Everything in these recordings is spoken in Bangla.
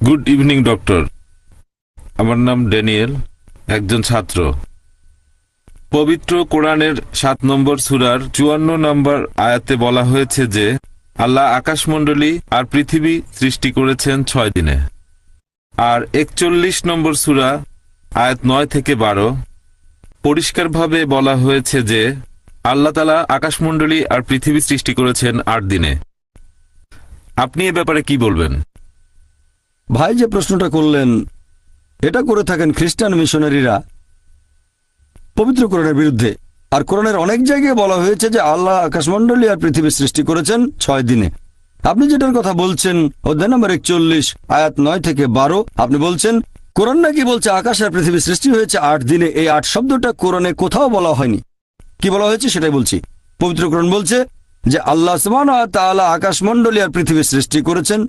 গুড ইভিনিং ডক্টর আমার নাম ড্যানিয়েল, একজন ছাত্র। পবিত্র কোরআনের সাত নম্বর সুরার চুয়ান্ন নম্বর আয়াতে বলা হয়েছে যে, আল্লাহ আকাশমণ্ডলী আর পৃথিবী সৃষ্টি করেছেন ছয় দিনে। আর একচল্লিশ নম্বর সুরা, আয়াত নয় থেকে বারো, পরিষ্কারভাবে বলা হয়েছে যে, আল্লাহ তালা আকাশমণ্ডলী আর পৃথিবী সৃষ্টি করেছেন আট দিনে। আপনি এ ব্যাপারে কি বলবেন? ভাই যে প্রশ্নটা করলেন, এটা করে থাকেন খ্রিস্টান মিশনারিরা পবিত্র কোরআনের বিরুদ্ধে। আর কোরআনের অনেক জায়গায় বলা হয়েছে যে আল্লাহ আকাশমণ্ডলী আর পৃথিবী সৃষ্টি করেছেন ছয় দিনে। আপনি যেটার কথা বলছেন, অধ্যায় নম্বর একচল্লিশ, আয়াত নয় থেকে বারো, আপনি বলছেন, কোরআন নাকি বলছে আকাশ আর পৃথিবী সৃষ্টি হয়েছে আট দিনে। এই আট শব্দটা কোরআনে কোথাও বলা হয়নি। কি বলা হয়েছে সেটাই বলছি। পবিত্র কোরআন বলছে যে আল্লাহ তাআলা আকাশমণ্ডলী আর পৃথিবী সৃষ্টি করেছেন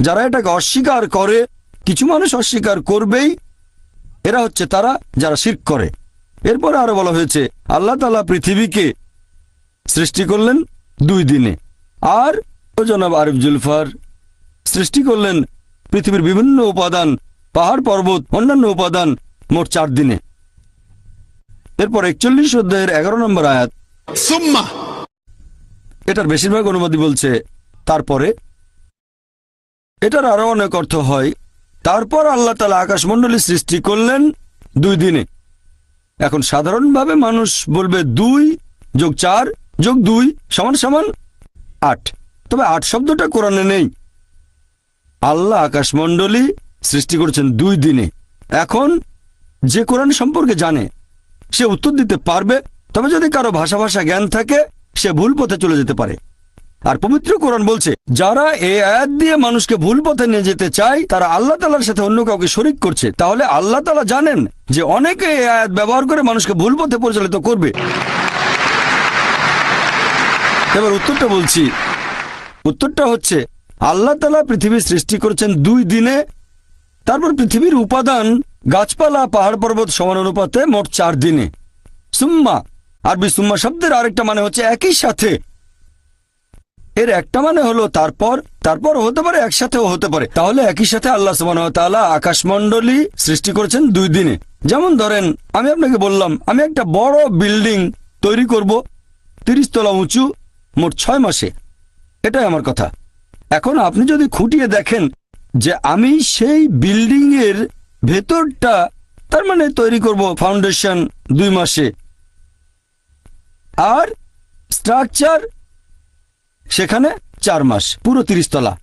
যারা এটাকে অস্বীকার করে কিছু মানুষ অস্বীকার করবেই। এরা হচ্ছে তারা যারা শির করে। এরপরে আরও বলা হয়েছে আল্লাহ তালা পৃথিবীকে সৃষ্টি করলেন দুই দিনে। আর জনাব আরিফ জুলফার সৃষ্টি করলেন পৃথিবীর বিভিন্ন উপাদান পাহাড় পর্বত অন্যান্য উপাদান মোট চার দিনে। এরপর একচল্লিশ অধ্যায়ের এগারো নম্বর আয়াত। এটার বেশিরভাগ অনুবাদী বলছে তারপরে এটার আরও অনেক অর্থ হয়। তারপর আল্লাহ তালা আকাশমণ্ডলী সৃষ্টি করলেন দুই দিনে। এখন সাধারণভাবে মানুষ বলবে দুই যোগ চার যোগ দুই সমান সমান আট। তবে আট শব্দটা কোরআনে নেই। আল্লাহ আকাশমণ্ডলী সৃষ্টি করেছেন দুই দিনে। এখন যে কোরআন সম্পর্কে জানে, সে উত্তর দিতে পারবে, তবে যদি কারও ভাষা ভাষা জ্ঞান থাকে, সে ভুল পথে চলে যেতে পারে। আর পবিত্র কোরআন বলছে, যারা এ আয়াত দিয়ে মানুষকে ভুল পথে নিয়ে যেতে চায়, তারা আল্লাহ তালার সাথে অন্য কাউকে শরিক করছে। তাহলে আল্লাহ তালা জানেন যে অনেকে এ আয়াত ব্যবহার করে মানুষকে ভুল পথে পরিচালিত করবে। এবার উত্তরটা বলছি। উত্তরটা হচ্ছে, আল্লাহ তালা পৃথিবী সৃষ্টি করেছেন দুই দিনে। তারপর পৃথিবীর উপাদান গাছপালা, পাহাড় পর্বত সমান অনুপাতে মোট চার দিনে। সুম্মা, আরবি সুম্মা শব্দের আরেকটা মানে হচ্ছে একই সাথে। এর একটা মানে হলো তারপর তারপর হতে পারে, একসাথেও হতে পারে। তাহলে একই সাথে আল্লাহ সুবাহ আকাশমণ্ডলী সৃষ্টি করেছেন দুই দিনে। যেমন ধরেন, আমি আপনাকে বললাম, আমি একটা বড় বিল্ডিং তৈরি করব, তিরিশ তলা উঁচু, মোট ছয় মাসে। এটাই আমার কথা। এখন আপনি যদি খুঁটিয়ে দেখেন যে আমি সেই বিল্ডিং এর ভেতরটা তার মানে তৈরি করব ফাউন্ডেশন দুই মাসে। আর স্ট্রাকচার সেখানে চার মাস, পুরো তিরিশ তলা।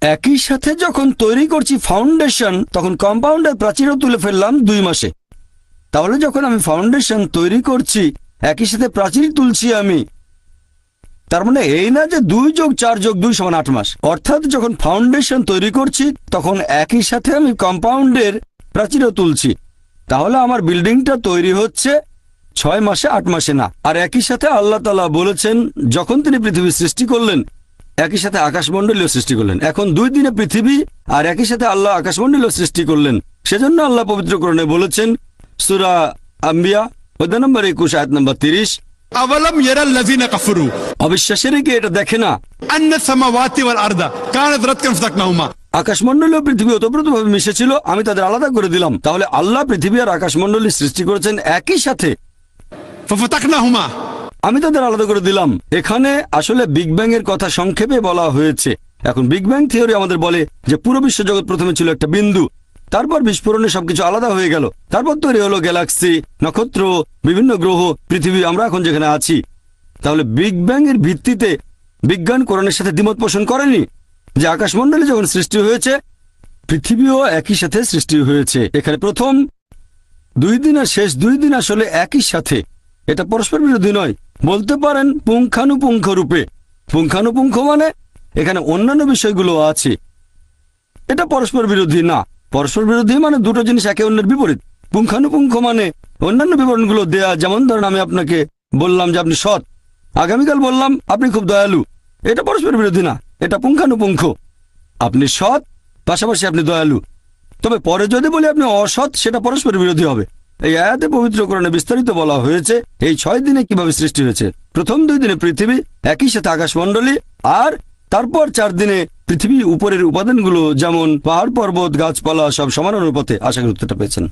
একই সাথে যখন তৈরি করছি ফাউন্ডেশন তখন কম্পাউন্ডের প্রাচীরও তুলে ফেললাম দুই মাসে। তাহলে যখন আমি ফাউন্ডেশন তৈরি করছি, একই সাথে প্রাচীর তুলছি আমি। তার মানে এই না যে দুই যোগ চার যোগ দুই সমান আট মাস। অর্থাৎ যখন ফাউন্ডেশন তৈরি করছি, তখন একই সাথে আমি কম্পাউন্ডের প্রাচীরও তুলছি। তাহলে আমার বিল্ডিংটা তৈরি হচ্ছে ছয় মাসে আট মাসে না। আর একই সাথে আল্লাহ তালা বলেছেন যখন তিনি পৃথিবী সৃষ্টি করলেন একই সাথে আকাশমণ্ডলীয় সৃষ্টি করলেন। এখন দুই দিনে পৃথিবী আর একই সাথে আল্লাহ আকাশমণ্ডলীয় সৃষ্টি করলেন। সেজন্য আল্লাহ পবিত্রকরণে বলেছেন সুরা আম্বিয়া নম্বর একুশ আয়াত নম্বর তিরিশ। কি এটা দেখে না? ও মিশেছিল আমি তাদের আলাদা করে দিলাম। তাহলে আল্লাহ পৃথিবী আর আকাশমন্ডলী সৃষ্টি করেছেন একই সাথে? আমি তাদের আলাদা করে দিলাম। এখানে আসলে বিগ ব্যাং এর কথা সংক্ষেপে বলা হয়েছে। এখন বিগ ব্যাং থিওরি আমাদের বলে যে পুরো বিশ্ব জগৎ প্রথমে ছিল একটা বিন্দু। তারপর বিস্ফোরণে সবকিছু আলাদা হয়ে গেল। তারপর তৈরি হলো গ্যালাক্সি, নক্ষত্র, বিভিন্ন গ্রহ, পৃথিবী, আমরা এখন যেখানে আছি। তাহলে বিগ ব্যাং এর ভিত্তিতে বিজ্ঞান কোরআনের সাথে দ্বিমত পোষণ করেনি? যে আকাশমন্ডলে যখন সৃষ্টি হয়েছে, পৃথিবীও একই সাথে সৃষ্টি হয়েছে। এখানে প্রথম দুই দিন আর শেষ দুই দিন আসলে একই সাথে। এটা পরস্পর বিরোধী নয়। বলতে পারেন পুঙ্খানুপুঙ্খ রূপে। পুঙ্খানুপুঙ্খ মানে এখানে অন্যান্য বিষয়গুলো আছে। এটা পরস্পর বিরোধী না। পরস্পর বিরোধী মানে দুটো জিনিস একে অন্যের বিপরীত। পুঙ্খানুপুঙ্খ মানে অন্যান্য বিবরণগুলো দেয়া। যেমন ধরেন আমি আপনাকে বললাম যে আপনি সৎ। আগামীকাল বললাম, আপনি খুব দয়ালু। এটা পরস্পর বিরোধী না। এটা পুঙ্খানুপুঙ্খ। আপনি সৎ, পাশাপাশি আপনি দয়ালু। তবে পরে যদি বলি আপনি অসৎ, সেটা পরস্পর বিরোধী হবে। এই আয়াতে পবিত্র পবিত্রকরণে বিস্তারিত বলা হয়েছে, এই ছয় দিনে কীভাবে সৃষ্টি হয়েছে? প্রথম দুই দিনে পৃথিবী একই সাথে আকাশমণ্ডলী, আর তারপর চার দিনে পৃথিবীর উপরের উপাদানগুলো যেমন পাহাড় পর্বত, গাছপালা সব সমান অনুপাতে আশা করি উত্তরটা পেয়েছেন।